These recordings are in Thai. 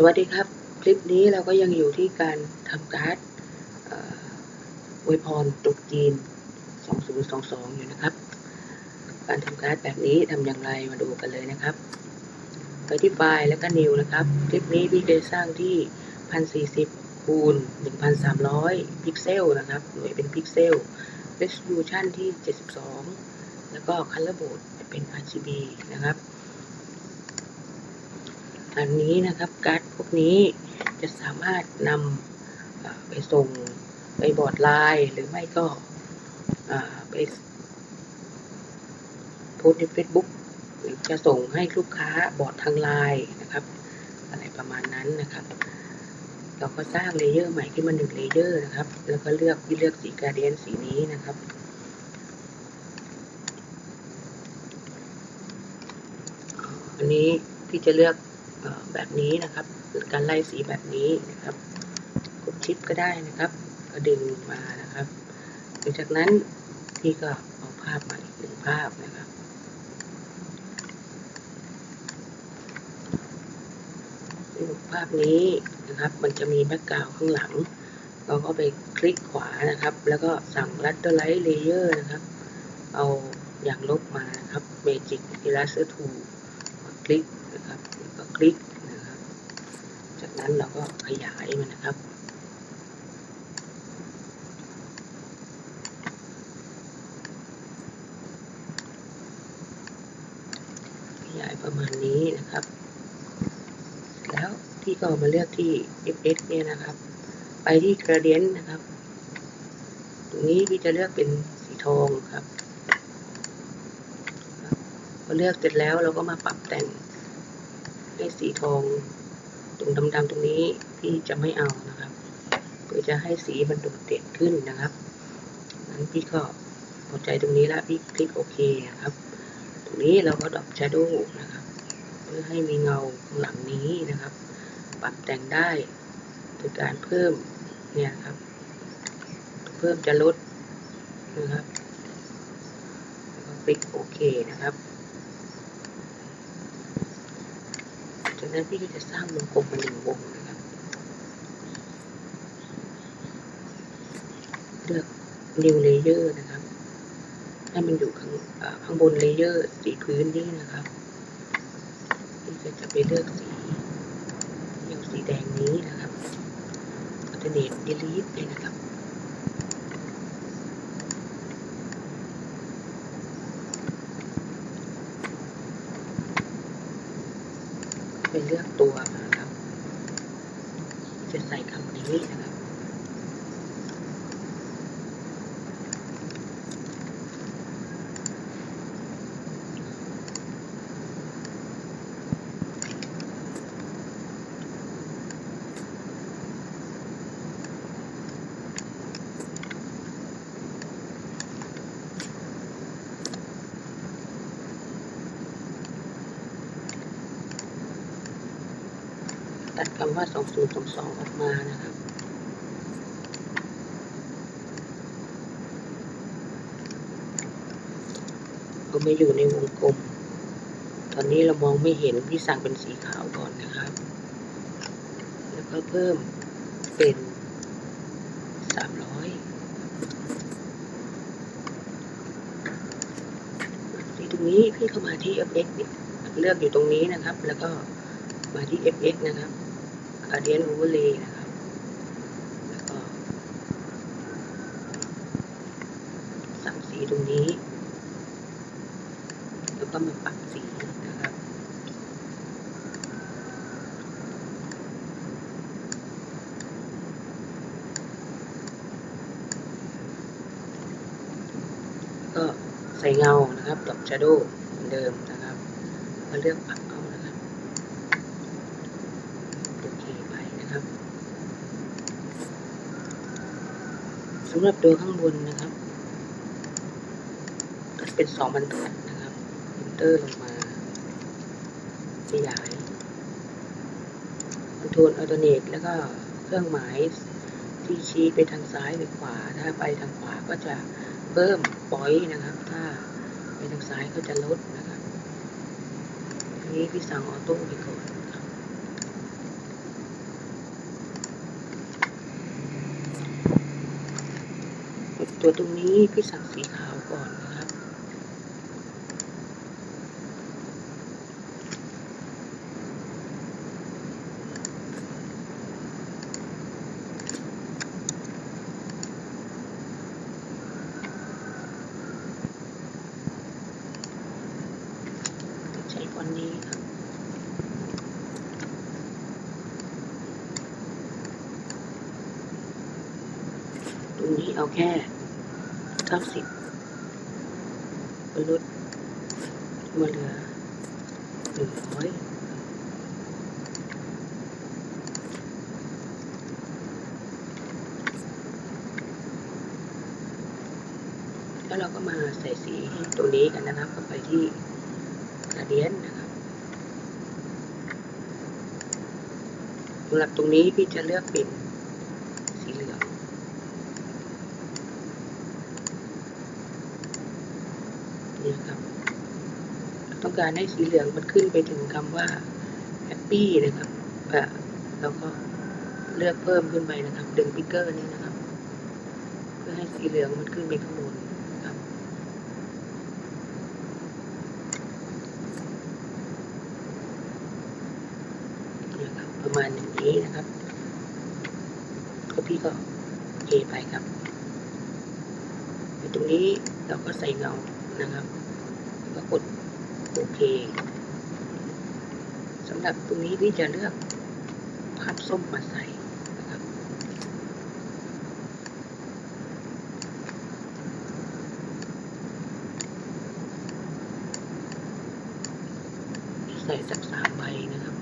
สวัสดีครับ คลิปนี้เราก็ยังอยู่ที่การทำการ์ดเอ่ออวยพรตรุษจีน 2022 อยู่นะครับ การทำการ์ดแบบนี้ทำอย่างไรมาดูกันเลยนะครับ ไปที่ไฟล์แล้วก็ New นะครับ คลิปนี้พี่จะสร้างที่ 1040คูณ1300 พิกเซลนะครับ หน่วยเป็นพิกเซล resolution ที่ 72 แล้วก็ color mode เป็น RGB นะครับ อันนี้นะครับการ์ดพวกนี้จะสามารถนำไปส่งไปบอร์ดไลน์หรือไม่ก็ไปโพสใน Facebook หรือจะส่งให้ลูกค้าบอร์ดทางไลน์นะครับ อะไรประมาณนั้นนะครับ เราก็สร้างเลเยอร์ใหม่ขึ้นมาหนึ่งเลเยอร์นะครับ แล้วก็เลือกพี่เลือกสีกราเดียนสีนี้นะครับอันนี้พี่จะเลือก แบบนี้นะครับการไล่สีแบบนี้นะครับ กดชิปก็ได้นะครับ ก็ดึงมานะครับหลังจากนั้นพี่ก็เอาภาพมาอีกหนึ่งภาพนะครับตึงภาพนี้นะครับมันจะมีแบ็กกราวข้างหลัง เราก็ไปคลิกขวานะครับ แล้วก็สั่ง Rasterlize Layer นะครับ เอาอย่างลบมานะครับ Magic Eraser Tool คลิกนะคล้วก็ คลิกนะครับ จากนั้นเราก็ขยายมันนะครับขยายประมาณนี้นะครับ แล้วพี่ก็มาเลือกที่ FX เนี่ยนะครับ ไปที่ Gradient นะครับ ตรงนี้พี่จะเลือกเป็นสีทองครับ พอเลือกเสร็จแล้วเราก็มาปรับแต่ง ให้สีทองตรงดำๆตรงนี้พี่จะไม่เอานะครับเพื่อจะให้สีมันโดดเด่นขึ้นนะครับนั้นพี่ก็พอใจตรงนี้แล้วพี่คลิกโอเคนะครับ ตรงนี้เราก็ดรอป shadow นะครับ เพื่อให้มีเงาข้างหลังนี้นะครับ ปรับแต่งได้โดยการเพิ่มเนี่ยครับ เพิ่มจะลดนะครับแล้วก็คลิกโอเคนะครับ จากนั้นพี่ก็จะสร้างวงกลมมาหนึ่งวงนะครับ เลือก new layer นะครับ ให้มันอยู่ข้างข้างบนเลเยอร์สีพื้นนี้นะครับพี่ก็จะไปเลือกสีอย่างสีแดงนี้นะครับ alternate delete เลยนะครับ เลือกตัวนะครับ จะใส่คำนี้นะ ตัดคำว่า 2022 ออกมานะครับ ก็ไม่อยู่ในวงกลม ตอนนี้เรามองไม่เห็นพี่สั่งเป็นสีขาวก่อนนะครับ แล้วก็เพิ่มเป็น 300ที่ตรงนี้พี่เข้ามาที่ FX เลือกอยู่ตรงนี้นะครับ แล้วก็มาที่ FX นะครับ Gradient Overlay นะครับ แล้วก็ สั่งสีตรงนี้ แล้วก็มาปรับสีนะครับ ก็ใส่เงานะครับดอก shadow เหมือนเดิมนะครับมาเลือกปรับเอานะครับ โอเคไปนะครับ สำหรับตัวข้างบนนะครับ ก็เป็นสองบรรทัดนะครับอินเตอร์ลงมาขยายคอนโทรลอัลเทอร์เนทแล้วก็เครื่องหมายที่ชี้ไปทางซ้ายหรือขวา ถ้าไปทางขวาก็จะเพิ่มปอยนะครับ ถ้าไปทางซ้ายก็จะลดนะครับทีนี้พี่สั่งออโต้ไปก่อนนะครับ ตัวตรงนี้พี่สั่งสีขาวก่อนนะครับ ใช้ฟอนนี้ครับตรงนี้เอาแค่ เก้าสิบลดมาเหลือหนึ่งร้อยแล้วเราก็มาใส่สีตรงนี้กันนะครับเข้าไปที่กระเดียนนะครับสำหรับตรงนี้พี่จะเลือกเป็นสีเหลือง นี่ครับ ต้องการให้สีเหลืองมันขึ้นไปถึงคำว่าแฮปปี้นะครับอะแล้วก็เลือกเพิ่มขึ้นไปนะครับ ดึงปิกเกอร์นี่นะครับ เพื่อให้สีเหลืองมันขึ้นไปข้างบนครับนะครับ ประมาณนี้นะครับก็พี่ก็เอไปครับตรงนี้เราก็ใส่เงา นะครับแล้วก็กดโอเคสำหรับตรงนี้พี่จะเลือกภาพส้มมาใส่นะครับ ใส่สักสามใบนะครับ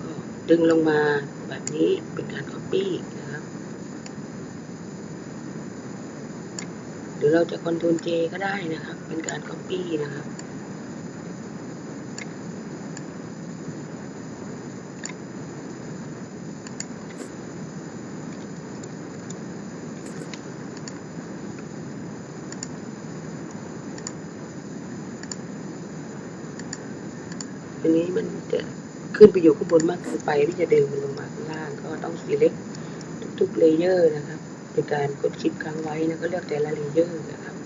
ก็ดึงลงมาแบบนี้เป็นการ Copy นะครับ หรือเราจะ Ctrl J ก็ได้นะครับ เป็นการ Copy นะครับทีนี้มันจะขึ้นไปอยู่ข้างบนมากเกินไปที่จะดึงมันลงมาข้างล่างก็ต้อง select ทุกๆเลเยอร์นะครับ โดยการกดคลิปค้างไว้นะก็เลือกแต่ละเลเยอร์นะครับ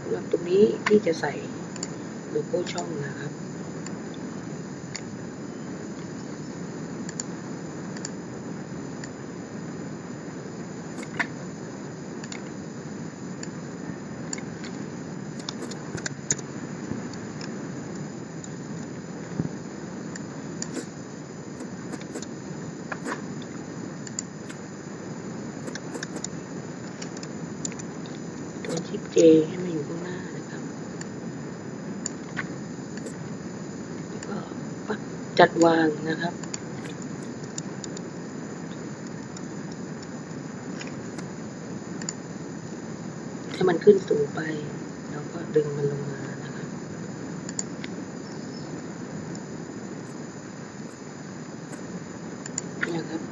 สำหรับตรงนี้ที่จะใส่โลโก้ช่องนะครับ J ให้มาอยู่ข้างหน้านะครับ แล้วก็ปักจัดวางนะครับ ถ้ามันขึ้นสูงไป เราก็ดึงมันลงมานะครับ เนี่ยครับ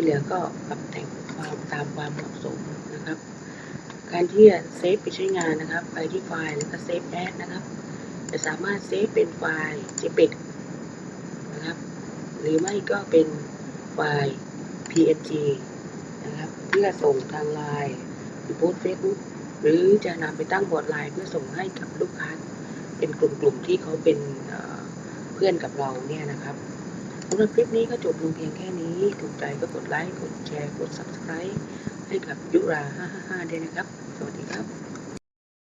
ที่เหลือก็ปรับแต่งความตามความเหมาะสมนะครับ การที่จะเซฟไปใช้งานนะครับ ไปที่ไฟล์แล้วก็เซฟแอดนะครับ จะสามารถเซฟเป็นไฟล์ JPEG นะครับ หรือไม่ก็เป็นไฟล์ PNG นะครับ เพื่อส่งทางไลน์หรือโพสเฟซบุ๊กหรือจะนำไปตั้งบอร์ดไลน์เพื่อส่งให้กับลูกค้า เป็นกลุ่มๆที่เขาเป็นเอ่อเพื่อนกับเราเนี่ยนะครับ สำหรับคลิปนี้ก็จบลงเพียงแค่นี้ ถูกใจก็กดไลค์ กดแชร์ กด subscribe ให้กับยุรา555ด้วยนะครับ สวัสดีครับ